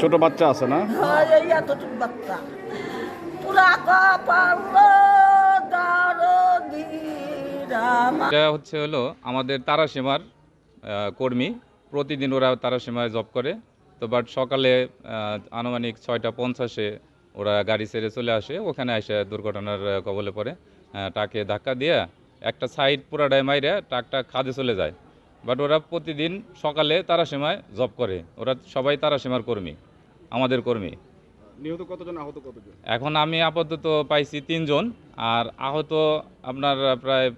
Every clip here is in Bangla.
ছোট বাচ্চা আছে না? হয় বাচ্চা। পুরা এটা হচ্ছে হলো আমাদের তারাসীমার কর্মী। প্রতিদিন ওরা তারাসীমায় জব করে। তো বাট সকালে আনুমানিক ছয়টা পঞ্চাশে ওরা গাড়ি ছেড়ে চলে আসে। ওখানে এসে দুর্ঘটনার কবলে পড়ে। টাকে ধাক্কা দিয়ে একটা সাইড পুরাটাই মাইরে ট্রাকটা খাদে চলে যায়। বাট ওরা প্রতিদিন সকালে তারাসীমায় জব করে। ওরা সবাই তারাসীমার কর্মী আমাদের কর্মী। নিহত কতজন আহত কতজন? এখন আমি আপাতত পাইছি তিনজন আর আহত আপনার প্রায়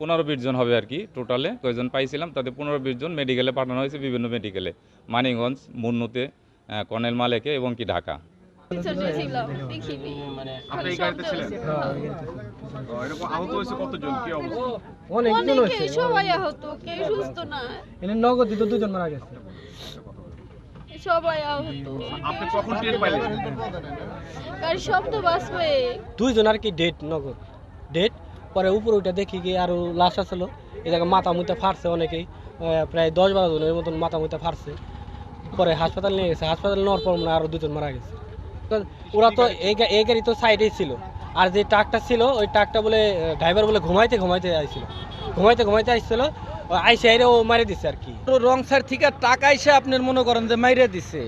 পনেরো বিশ জন হবে আর কি টোটালে কয়েকজন পাইছিলাম তাতে পনেরো বিশ জন মেডিকেলে পাঠানো হয়েছে বিভিন্ন মেডিকেলে মানিকগঞ্জ মুন্নুতে কর্নেল মালেকে এবং কি ঢাকা। পিছনে ছিলাম দেখিনি আপনি এই গাড়িতে ছিলেন ও, এরকম আহত হয়েছে কতজন? কি অবস্থা? অনেকজন হয়েছে সবাই আহত কেউ সুস্থ না। এনে নগদ তো দুজন মারা গেছে। সবাই আহত। আপনি কখন টের পাইলেন? গাড়ি শব্দ বাঁচবে। দুইজন আর কি ডেট নগদ। ডেট পরে উপরে উঠে দেখি কি আরও লাশ আসলো এই জায়গায় মাথা মুথা ফাটছে অনেকেই। প্রায় দশ বারো জনের মতন মাথা মুথা ফাটছে পরে হাসপাতাল নিয়ে গেছে। হাসপাতাল নেওয়ার পর আরও দুজন মারা গেছে। তো ওরা তো এই গাড়ি তো সাইডেই ছিল। আর যে ট্রাকটা ছিল ওই ট্রাকটা বলে ড্রাইভার বলে ঘুমাইতে ঘুমাইতে আইছিল। ঘুমাইতে ঘুমাইতে আইছিল আইসে আইরে ও মারি দিছে আর কি। রং সাইড থেকে টাকা এসে আপনি মনে করেন যে মাইরে দিছে।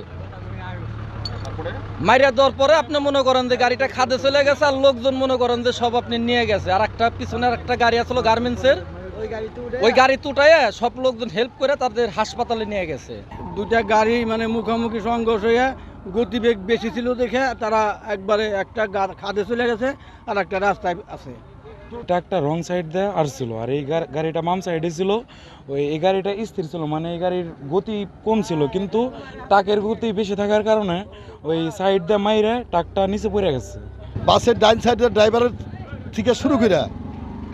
মাইরা দেওয়ার পরে আপনি মনে করেন যে গাড়িটা খাদে চলে গেছে আর লোকজন মনে করেন যে সব আপনি নিয়ে গেছে। আর একটা পিছনে আর একটা গাড়ি আসলো গার্মেন্টসের। ওই গাড়ি তুটায় সব লোকজন হেল্প করে তাদের হাসপাতালে নিয়ে গেছে। দুটা গাড়ি মানে মুখোমুখি সংঘর্ষ হয়ে গতিবেগ বেশি ছিল দেখে তারা একবারে একটা গা- খাদে চলে গেছে আর একটা রাস্তায় আছে। ট্রাকটা রং সাইড দিয়ে আসছিল। আর এই গাড়িটা মাম সাইডে ছিল। ওই এই গাড়িটা স্থির ছিল মানে এই গাড়ির গতি কম ছিল। কিন্তু ট্রাকের গতি বেশি থাকার কারণে ওই সাইড দিয়ে মাইরে ট্রাকটা নিচে পড়ে গেছে। বাসের ডাইন সাইডের ড্রাইভারের থেকে শুরু করে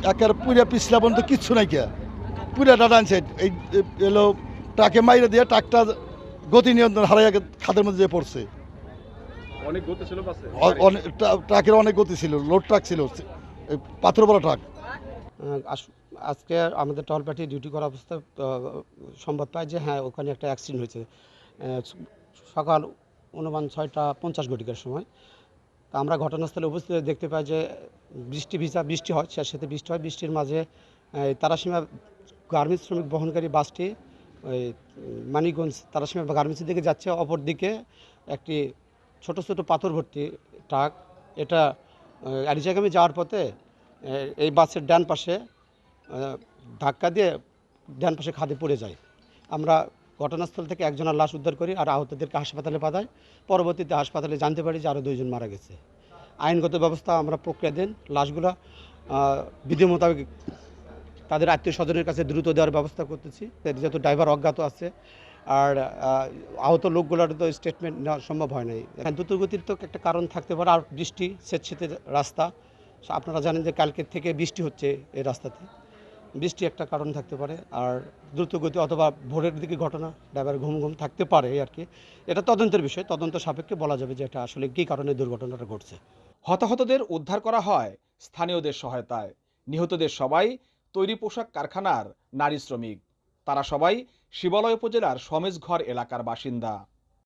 একের পুরা পিছলা পর্যন্ত কিচ্ছু নাই কে। পুরাটা ডাইন সাইড এই এলো ট্রাকে মাইরে দিয়ে ট্রাকটা গতি নিয়ন্ত্রণ হারাইয়া খাদের মধ্যে যেয়ে পড়ছে। অনেক গতি ছিল ট্রাকের অনেক গতি ছিল লোড ট্রাক ছিল এই পাথর বড় ট্রাক। আজকে আমাদের টল পার্টি ডিউটি করা অবস্থায় সংবাদ পাই যে হ্যাঁ ওখানে একটা অ্যাক্সিডেন্ট হয়েছে। সকাল অনুমান ছয়টা পঞ্চাশ ঘটিকার সময়। তা আমরা ঘটনাস্থলে উপস্থিত দেখতে পাই যে বৃষ্টি ভিজা বৃষ্টি হয় সে সাথে বৃষ্টি হয়। বৃষ্টির মাঝে এই তারাসীমা গার্মেন্টস শ্রমিক বহনকারী বাসটি ওই, মানিকগঞ্জ তারাসীমা গার্মেন্টসের দিকে যাচ্ছে অপর দিকে একটি ছোট ছোট পাথর ভর্তি ট্রাক। এটা আরিচাগামে যাওয়ার পথে এই বাসের ডান পাশে ধাক্কা দিয়ে ডান পাশে খাদে পড়ে যায়। আমরা ঘটনাস্থল থেকে একজনের লাশ উদ্ধার করি আর আহতদেরকে হাসপাতালে পাঠাই। পরবর্তীতে হাসপাতালে জানতে পারি যে আরও দুইজন মারা গেছে। আইনগত ব্যবস্থা আমরা প্রক্রিয়া দেন। লাশগুলো বিধি মোতাবেক তাদের আত্মীয় স্বজনের কাছে দ্রুত দেওয়ার ব্যবস্থা করতেছি। যেহেতু ড্রাইভার অজ্ঞাত আছে আর আহ, আহত লোকগুলোর তো স্টেটমেন্ট নেওয়া সম্ভব হয় নাই। দ্রুতগতির তো একটা কারণ থাকতে পারে আর বৃষ্টি স্বেচ্ছেতে রাস্তা। আপনারা জানেন যে কালকের থেকে বৃষ্টি হচ্ছে এই রাস্তাতে। বৃষ্টি একটা কারণ থাকতে পারে আর দ্রুতগতি অথবা ভোরের দিকে ঘটনা ড্রাইভার ঘুম ঘুম থাকতে পারে আর কি। এটা তদন্তের বিষয় তদন্ত সাপেক্ষে বলা যাবে যে এটা আসলে কী কারণে দুর্ঘটনাটা ঘটছে। হতাহতদের উদ্ধার করা হয় স্থানীয়দের সহায়তায়। নিহতদের সবাই তৈরি পোশাক কারখানার নারী শ্রমিক। তারা সবাই শিবালয় উপজেলার সমেজঘর এলাকার বাসিন্দা।